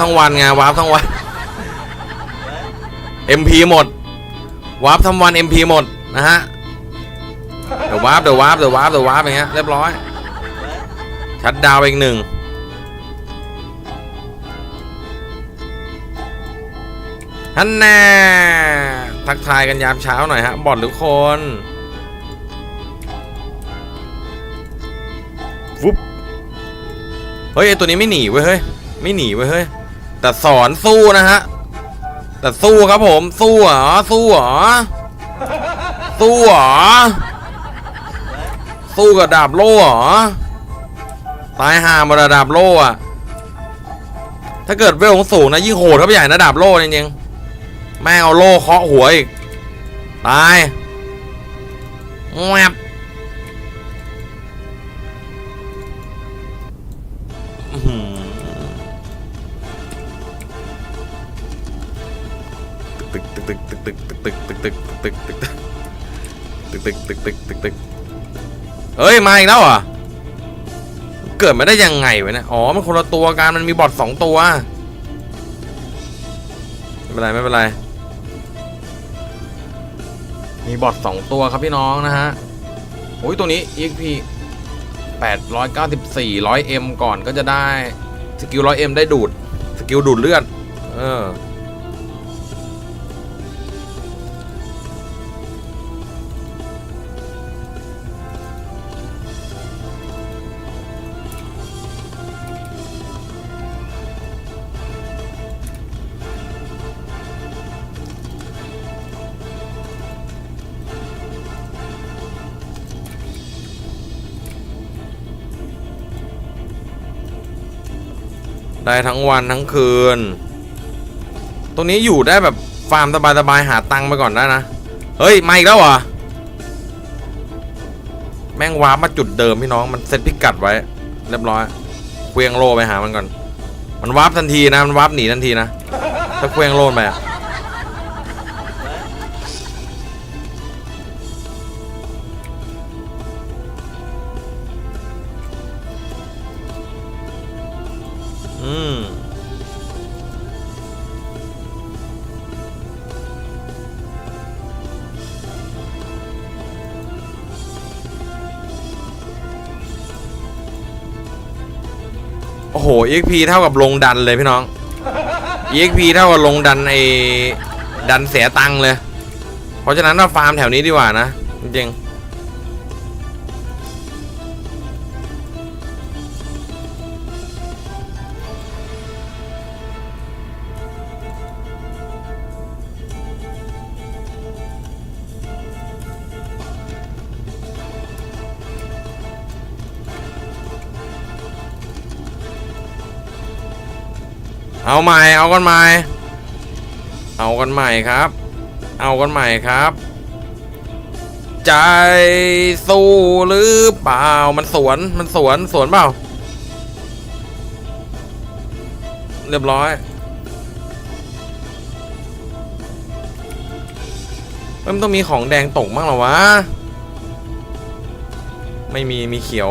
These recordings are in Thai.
ทั้งวันไงวาร์ปทั้งวัน MP หมดวาร์ปทั้งวัน MP หมดนะฮะเดี๋ยววาร์ปเดี๋ยววาร์ปเดี๋ยววาร์ปเดี๋ยววาร์ปอย่างเงี้ยเรียบร้อย ชัดดาวไปอีกหนึ่งฮันแน่ทักทายกันยามเช้าหน่อยฮะบอดทุกคนฟุบเฮ้ยไอตัวนี้ไม่หนีเว้ยเฮ้ยไม่หนีเว้ยเฮ้ย แต่สอนสู้นะฮะ แต่สู้ครับผม สู้เหรอ สู้เหรอ สู้เหรอ สู้กับดาบโล่เหรอ ตายห่ามาระดาบโล่อะถ้าเกิดเวลของสูงนะยิ่งโหดเข้าไปใหญ่นะดาบโล่จริงๆแม่งเอาโล่เคาะหัวอีก ตายแวบ ตึกตึกตึกตึกตึกตึกตึกตึกตึกตึกตึกตึกตึกตึกตึกตึกตึกเฮ้ยมาอีกแล้วอะเกิดมาได้ยังไงวะเนี่ยอ๋อมันคนละตัวกันมันมีบอทสองตัวไม่เป็นไรไม่เป็นไรมีบอทสองตัวครับพี่น้องนะฮะโอ้ยตัวนี้ EXP 894 100M ก่อนก็จะได้ สกิล 100M ได้ดูด สกิลดูดเลือด เออ ได้ทั้งวันทั้งคืน ตรงนี้อยู่ได้แบบฟาร์มสบายๆหาตังค์ไปก่อนได้นะ เฮ้ยมาอีกแล้วเหรอ แม่งวาร์ปมาจุดเดิมพี่น้องมันเซตพิกัดไว้ เรียบร้อยเควียงโลไปหามันก่อน มันวาร์ปทันทีนะ มันวาร์ปหนีทันทีนะ ถ้าเควียงโลไปอะ โอ้โห EXP เท่ากับลงดันเลยพี่น้อง EXP เท่ากับลงดันไอ้ดันเสียตังเลย เพราะฉะนั้นเราฟาร์มแถวนี้ดีกว่านะจริงๆ เอาใหม่ เอากันใหม่ เอากันใหม่ครับ เอากันใหม่ครับ ใจสู้หรือเปล่า มันสวน มันสวน สวนเปล่า เรียบร้อยเอ้ยมันต้องมีของแดงตกบ้างหรอวะ ไม่มี มีเขียว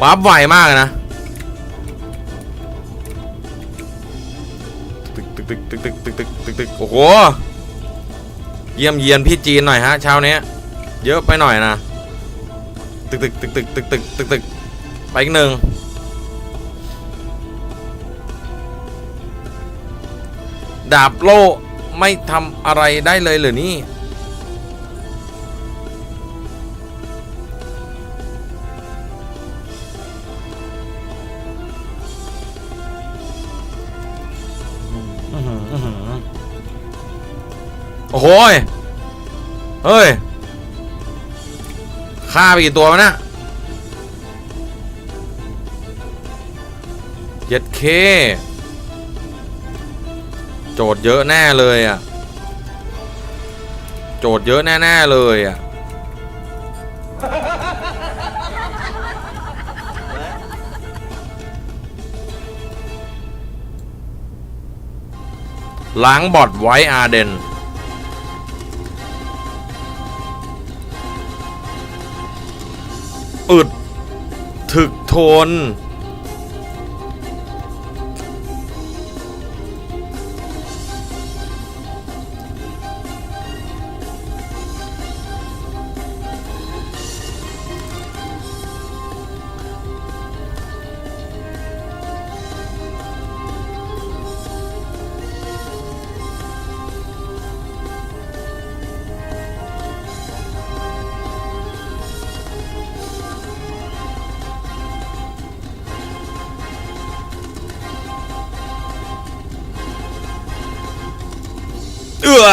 วาร์ปไวมากนะตึกตึกตึกตึกตึกตึกตึกตึกตึกโอ้โห เยี่ยมเยียนพี่จีนหน่อยฮะเช้านี้เยอะไปหน่อยนะ ตึกตึกตึกตึกตึกตึกตึกตึกไปอีกหนึ่งดาบโล่ไม่ทำอะไรได้เลยเหรือนี่ โอ้ยเฮ้ยฆ่าไปกี่ตัวมันนะเย็ดเค โจทย์เยอะแน่เลยอะ โจทย์เยอะแน่ๆเลยอะล้างบอดไว้อาเดน อึด ถึกทน เออ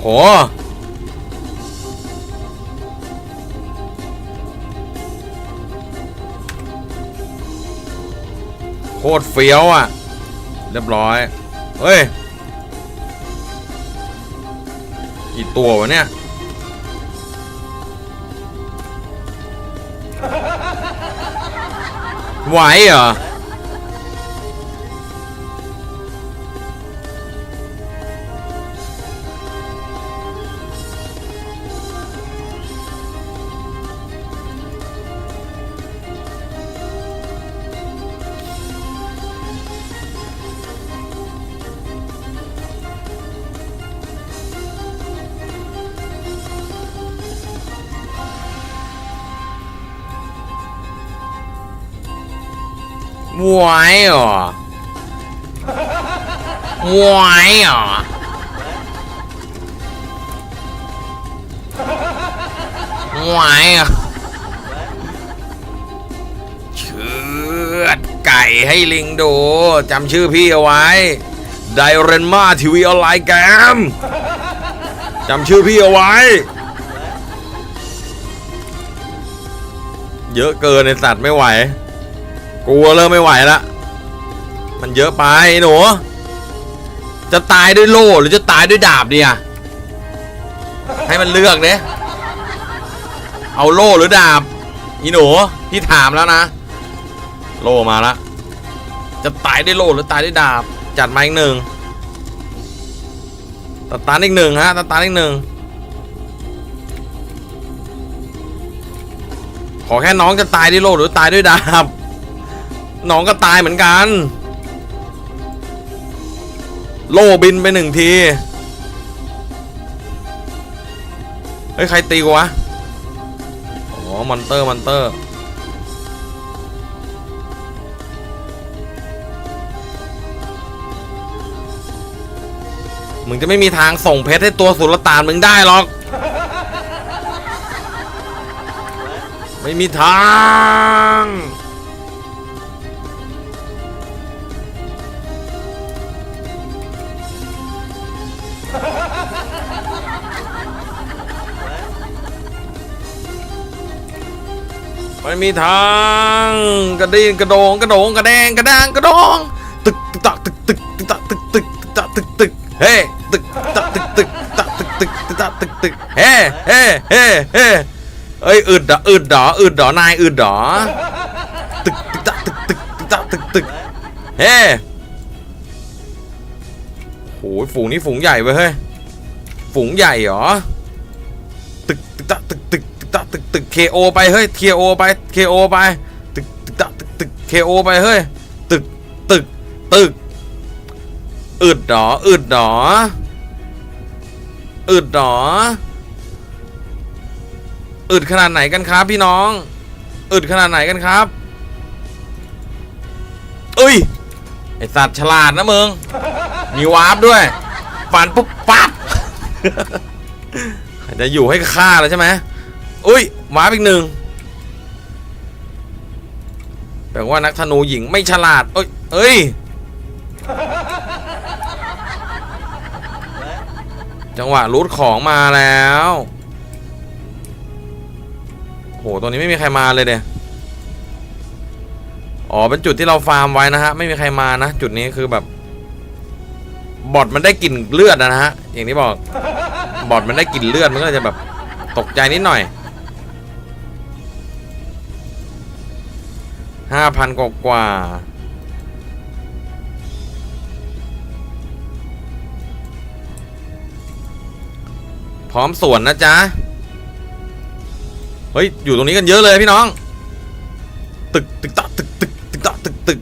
โหโคตรเฟี้ยวอะ เรียบร้อย เฮ้ย กี่ตัววะเนี่ย ไหวเหรอ หวเหรอไหวเหรอหวเหรอเชือดไก่ให้ลิงดูจำชื่อพี่เอาไว้ ไดเรนมาทีวีออนไลน์แกมจำชื่อพี่เอาไว้ เยอะเกินในสัตว์ไม่ไหว กลัวเริ่มไม่ไหวละ มันเยอะไปหนู จะตายด้วยโล่หรือจะตายด้วยดาบดีอะให้มันเลือกเนียเอาโล่หรือดาบอีหนูพี่ถามแล้วนะ โล่มาละจะตายด้วยโล่หรือตายด้วยดาบ จัดมาอีกหนึ่งตัดตานอีกหนึ่งฮะตัดตานอีกหนึ่งขอแค่น้องจะตายด้วยโล่หรือตายด้วยดาบ น้องก็ตายเหมือนกัน โล่บินไปหนึ่งที เฮ้ย ใครตีกูวะ อ๋อ มอนเตอร์ มอนเตอร์ มึงจะไม่มีทางส่งเพชรให้ตัวสุลต่านมึงได้หรอก ไม่มีทาง ไม่มีทางกระดิ่งกระโดงกระโดงกระแดงกระดางกระดองตึกตึกตักตึกตึกตึกตักตึกตึกตึกตักตึกตึกเฮ้ตึกตักตึกตึกตักตึกตึกตึกตักตึกตึกเฮ้เฮ้เฮ้เฮ้เอ้ยอึดดออึดดออึดดอนายอึดดอตึกตึกตักตึกตึกตึกตักตึกตึกเฮ้โหฝูงนี้ฝูงใหญ่เว้ยเฮ้ยฝูงใหญ่เหรอตึกตึกตักตึกตึก ตึกตักตึกตึก KO ไปเฮ้ย KO ไป KO ไป ตึกตึกตักตึกตึก KO ไปเฮ้ยตึกตึกตึกอึดดออึดดออึดดออึดขนาดไหนกันครับพี่น้องอึดขนาดไหนกันครับเอ้ยไอสัตว์ฉลาดนะมึงมีวาร์ปด้วยฟันปุ๊บปั๊บจะอยู่ให้ฆ่าแล้วใช่ไหม อุ้ยวาอีกหนึ่งแปลว่านักธนูหญิงไม่ฉลาด เอ้ย เอ้ย จังหวะรูดของมาแล้วโหตัวนี้ไม่มีใครมาเลยเนี่ย อ๋อ เป็นจุดที่เราฟาร์มไว้นะฮะ ไม่มีใครมานะ จุดนี้คือแบบ บอดมันได้กลิ่นเลือดนะฮะ อย่างที่บอก บอดมันได้กลิ่นเลือด มันก็จะแบบตกใจนิดหน่อย ห้าพันกว่ากว่าพร้อมสวนนะจ๊ะ เฮ้ย อยู่ตรงนี้กันเยอะเลยพี่น้อง ตึกตึกตะตึกตึกตึกตะตึกตึก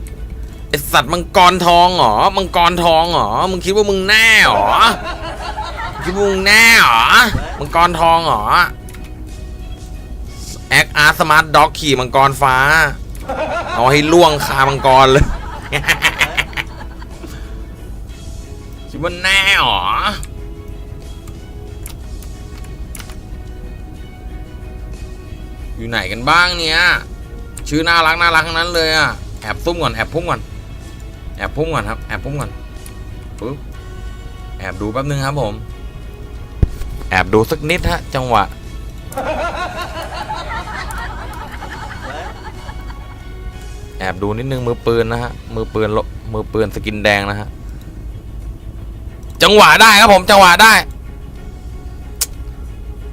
ไอสัตว์มังกรทองเหรอ มังกรทองเหรอ มึงคิดว่ามึงแน่เหรอคิดว่ามึงแน่เหรอ มังกรทองเหรอแอคอาร์สมาร์ทด็อกขี่มังกรฟ้า เอาให้ล่วงคามังกรเลยคิดว่าแน่เหรออยู่ไหนกันบ้างเนี่ยชื่อน่ารักน่ารักทั้งนั้นเลยอะแอบซุ่มก่อนแอบพุ่มก่อนแอบพุ่มก่อนครับแอบพุ่มก่อนปึ๊บแอบดูแป๊บนึงครับผม แอบดูสักนิดฮะจังหวะ แอบดูนิดนึงมือปืนนะฮะมือปืนโลมือปืนสกินแดงนะฮะจังหวะได้ครับผมจังหวะได้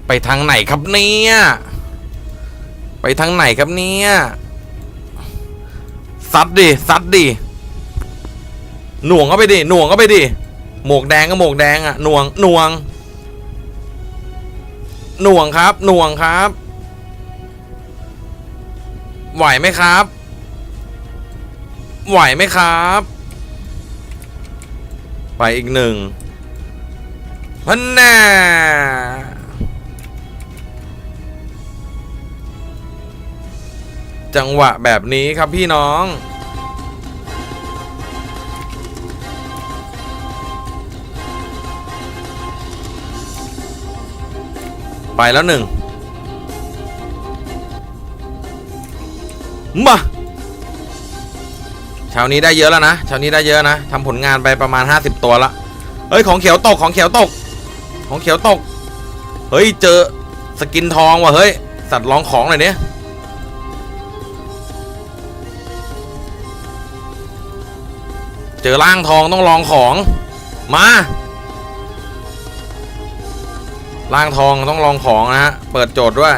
ไปทางไหนครับเนี่ยไปทางไหนครับเนี่ยซัดดิซัดดิหน่วงเข้าไปดิหน่วงเข้าไปดิหมวกแดงก็หมวกแดงอะหน่วงหน่วงหน่วงครับหน่วงครับ ไหวไหมครับ ไหวไหมครับ ไปอีกหนึ่งพันแน่จังหวะแบบนี้ครับพี่น้องไปแล้วหนึ่งมา เช้านี้ได้เยอะแล้วนะเช้านี้ได้เยอะนะทำผลงานไปประมาณ 50 ตัวละเฮ้ยของเขียวตกของเขียวตก ของเขียวตก เฮ้ยเจอสกินทองว่ะเฮ้ยสัตว์ลองของหน่อยเนี่ยเจอร่างทองต้องลองของมาร่างทองต้องลองของนะฮะเปิดโจทย์ด้วย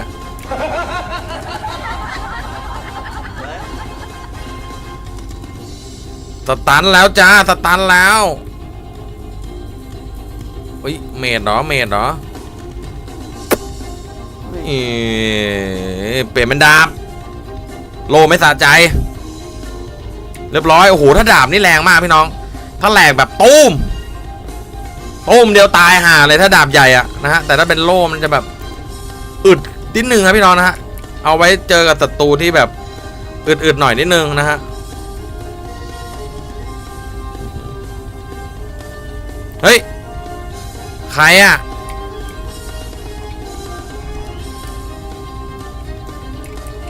สตันแล้วจ้าสตันแล้วเฮ้ยเมดเหรอเมดเหรอนี่เปลี่ยนเป็นดาบ โลไม่สะใจ เรียบร้อย โอ้โห ถ้าดาบนี่แรงมากพี่น้อง ถ้าแรงแบบตุ้มตุ้มเดียวตายห่าเลยถ้าดาบใหญ่อะนะฮะ แต่ถ้าเป็นโลมันจะแบบอึดนิดนึงครับพี่น้องนะฮะ เอาไว้เจอกับศัตรูที่แบบอึดๆหน่อยนิดนึงนะฮะ เฮ้ย ใครอะ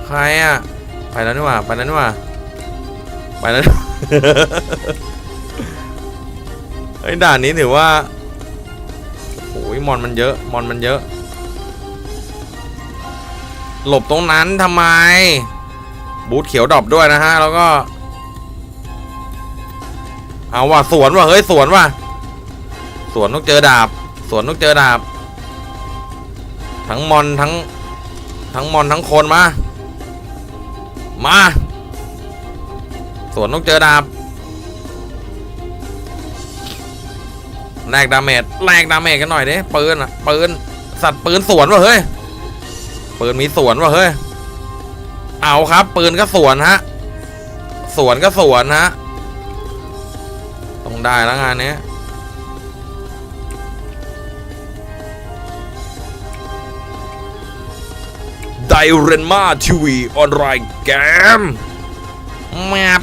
ใครอะไปแล้วนี่ว่าไปแล้วนี่ว่าไปแล้วไอ้ยด่านนี้ถือว่าโอ้ยมอนมันเยอะมอนมันเยอะ หลบตรงนั้นทำไม บูทเขียวดอปด้วยนะฮะ แล้วก็ เอาว่ะสวนว่ะเฮ้ยสวนว่ะ สวนต้องเจอดาบ สวนต้องเจอดาบ ทั้งมอนทั้ง ทั้งมอนทั้งคนมา มา สวนต้องเจอดาบแลกดาเมจแลกดาเมจกันหน่อยดิปืนอะปืนสัตว์ปืนสวนว่ะเฮ้ยปืนมีสวนว่ะเฮ้ยเอาครับ ปืนก็สวนฮะสวนก็สวนฮะต้องได้แล้วงานนี้ เรนมาทีวีออนไลน์เกมแมป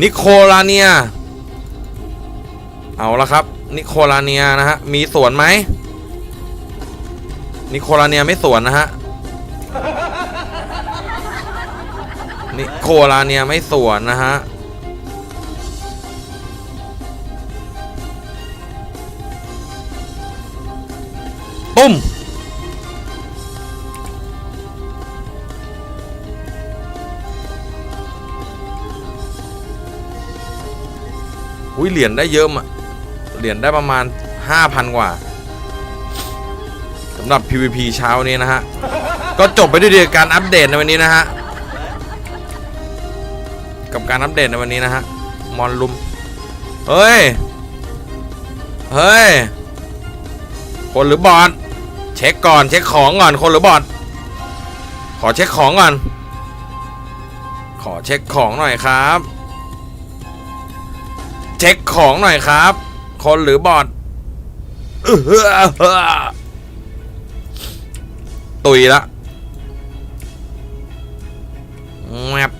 นิโคลาเนีย เอาละครับ นิโคลาเนียนะฮะ มีสวนไหม นิโคลาเนียไม่สวนนะฮะ นิโคลาเนียไม่สวนนะฮะ อุ้ยเหรียญได้เยอะมาเหรียญได้ประมาณ 5,000 กว่าสำหรับ PVP เช้านี้นะฮะ ก็จบไปด้วยดีกับการอัปเดตในวันนี้นะฮะ กับการอัปเดตในวันนี้นะฮะ มอนลุม เฮ้ย เฮ้ย คนหรือบอทเช็คก่อนเช็คของก่อนคนหรือบอทขอเช็คของก่อน ขอเช็คของหน่อยครับ เช็คของหน่อยครับ คนหรือบอทตุยละแมบ